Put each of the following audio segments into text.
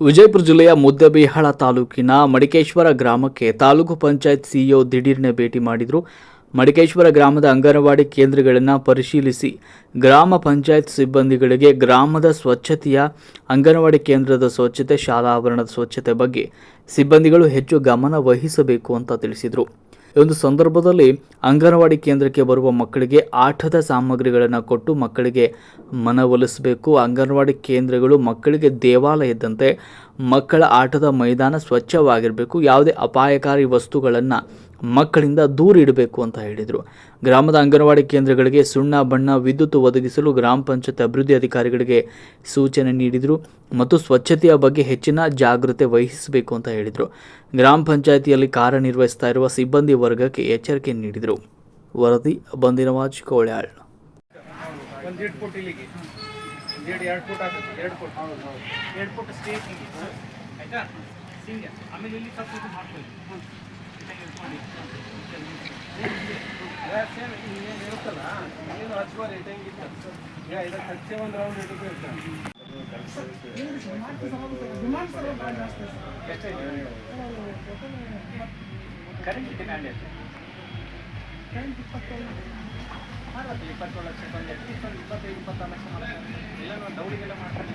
ವಿಜಯಪುರ ಜಿಲ್ಲೆಯ ಮುದ್ದಬಿಹಾಳ ತಾಲೂಕಿನ ಮಡಿಕೇಶ್ವರ ಗ್ರಾಮಕ್ಕೆ ತಾಲೂಕು ಪಂಚಾಯತ್ ಸಿಇಒ ದಿಢೀರ್ನೆ ಭೇಟಿ ಮಾಡಿದರು. ಮಡಿಕೇಶ್ವರ ಗ್ರಾಮದ ಅಂಗನವಾಡಿ ಕೇಂದ್ರಗಳನ್ನು ಪರಿಶೀಲಿಸಿ ಗ್ರಾಮ ಪಂಚಾಯತ್ ಸಿಬ್ಬಂದಿಗಳಿಗೆ ಗ್ರಾಮದ ಸ್ವಚ್ಛತೆಯ, ಅಂಗನವಾಡಿ ಕೇಂದ್ರದ ಸ್ವಚ್ಛತೆ, ಶಾಲಾ ಆವರಣದ ಸ್ವಚ್ಛತೆ ಬಗ್ಗೆ ಸಿಬ್ಬಂದಿಗಳು ಹೆಚ್ಚು ಗಮನ ವಹಿಸಬೇಕು ಅಂತ ತಿಳಿಸಿದರು. ಈ ಒಂದು ಸಂದರ್ಭದಲ್ಲಿ ಅಂಗನವಾಡಿ ಕೇಂದ್ರಕ್ಕೆ ಬರುವ ಮಕ್ಕಳಿಗೆ ಆಟದ ಸಾಮಗ್ರಿಗಳನ್ನು ಕೊಟ್ಟು ಮಕ್ಕಳಿಗೆ ಮನವೊಲಿಸಬೇಕು ಅಂಗನವಾಡಿ ಕೇಂದ್ರಗಳು ಮಕ್ಕಳಿಗೆ ದೇವಾಲಯ ಇದ್ದಂತೆ ಮಕ್ಕಳ ಆಟದ ಮೈದಾನ ಸ್ವಚ್ಛವಾಗಿರಬೇಕು. ಯಾವುದೇ ಅಪಾಯಕಾರಿ ವಸ್ತುಗಳನ್ನು ಮಕ್ಕಳಿಂದ ದೂರ ಇಡಬೇಕು ಅಂತ ಹೇಳಿದರು. ಗ್ರಾಮದ ಅಂಗನವಾಡಿ ಕೇಂದ್ರಗಳಿಗೆ ಸುಣ್ಣ ಬಣ್ಣ ವಿದ್ಯುತ್ ಒದಗಿಸಲು ಗ್ರಾಮ ಪಂಚಾಯತ್ ಅಭಿವೃದ್ಧಿ ಅಧಿಕಾರಿಗಳಿಗೆ ಸೂಚನೆ ನೀಡಿದರು ಮತ್ತು ಸ್ವಚ್ಛತೆಯ ಬಗ್ಗೆ ಹೆಚ್ಚಿನ ಜಾಗೃತಿ ವಹಿಸಬೇಕು ಅಂತ ಹೇಳಿದರು. ಗ್ರಾಮ ಪಂಚಾಯಿತಿಯಲ್ಲಿ ಕಾರ್ಯನಿರ್ವಹಿಸ್ತಾ ಇರುವ ಸಿಬ್ಬಂದಿ ವರ್ಗಕ್ಕೆ ಎಚ್ಚರಿಕೆ ನೀಡಿದರು. ವರದಿ ಬಂದಿನವಾಜ್ ಕೋಳ್ಯಾಳ್. ಆಮೇಲೆ ಇಲ್ಲಿ ಇರುತ್ತಲ್ಲ ಏನು ಹಚ್ಚುವ ರೇಟ್ ಹೆಂಗಿತ್ತು ಈಗ ಇದಕ್ಕೆ ಹಚ್ಚಿ ಒಂದು ರೌಂಡ್ ಇರ್ತದೆ ಎಷ್ಟೇ ಕರೆಂಟ್ ಡಿಮ್ಯಾಂಡ್ ಎಷ್ಟು ಮಾಡ್ಬೇಕು ಇಪ್ಪತ್ತೇಳು ಲಕ್ಷ ಒಂದು ಇಪ್ಪತ್ತೈದು ಇಪ್ಪತ್ತಾರು ಲಕ್ಷ ಮಾಡ್ತಾರೆ ಇಲ್ಲ ದೌಡಿಗೆಲ್ಲ ಮಾಡ್ತಾರೆ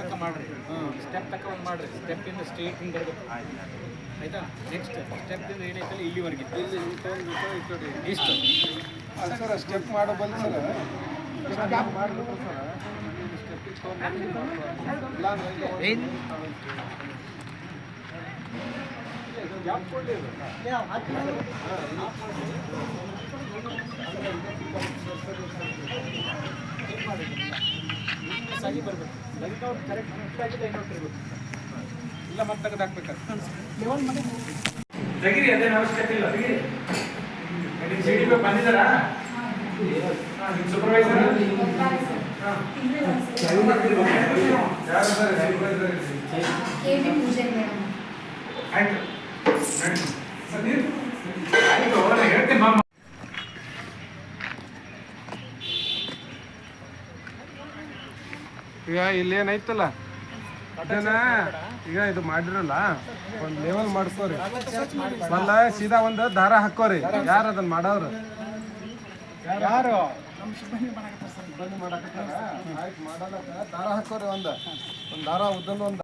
ತಕ್ಕ ಮಾಡ್ರಿ. ಸ್ಟೆಪ್ ತಕ್ಕ ಒಂದು ಮಾಡ್ರಿ. ಸ್ಟೆಪ್ ಇಂದ ಸ್ಟೇಟ್ ಹಿಂಗೆ ಆಯ್ತಾ ನೆಕ್ಸ್ಟ್ ಸ್ಟೆಪ್ ಇಂದ ಏನೈತಲ್ಲ ಇಲ್ಲಿವರೆಗೆ. ಇಷ್ಟು ಸರ್ ಸ್ಟೆಪ್ ಮಾಡೋ ಬಂದು ಸರ್. ಸ್ಟೆಪ್ ಮಾಡಬೇಕು ಸರ್. ಇಲ್ಲ ಸರಿ ಬರ್ಬೇಕು light out correct light out ಇರಬೇಕು ಇಲ್ಲ ಮತ್ತೆ ತೆಗೆದು ಹಾಕ್ಬೇಕಾದ್ರೆ ತೆಗೀರಿ ಅದೇನು ಅವಶ್ಯಕತೆ ಇಲ್ಲ ತೆಗಿರಿ ನಿಮ್ಮ ಬಂದಿದ್ದಾರಾ ಸೂಪರ್ವೈಸರ್ ಸರ್ ಸೂಪರ್ವೈಸರ್ ಆಯ್ತು. ಈಗ ಇಲ್ಲಿ ಏನಾಯ್ತಲ್ಲ? ಈಗ ಇದು ಮಾಡಿರಲ್ಲ? ಒಂದು ಲೆವೆಲ್ ಮಾಡ್ಕೋರಿ ಮೊದಲ ಸೀದಾ ಒಂದು ದಾರ ಹಾಕೋರಿ ಯಾರು ಅದನ್ನ ಮಾಡೋರು? ಯಾರು? ದಾರ ಹಾಕೋರಿ ಒಂದು. ಒಂದು ದಾರ ಉದ್ದಲ್ಲ ಒಂದು.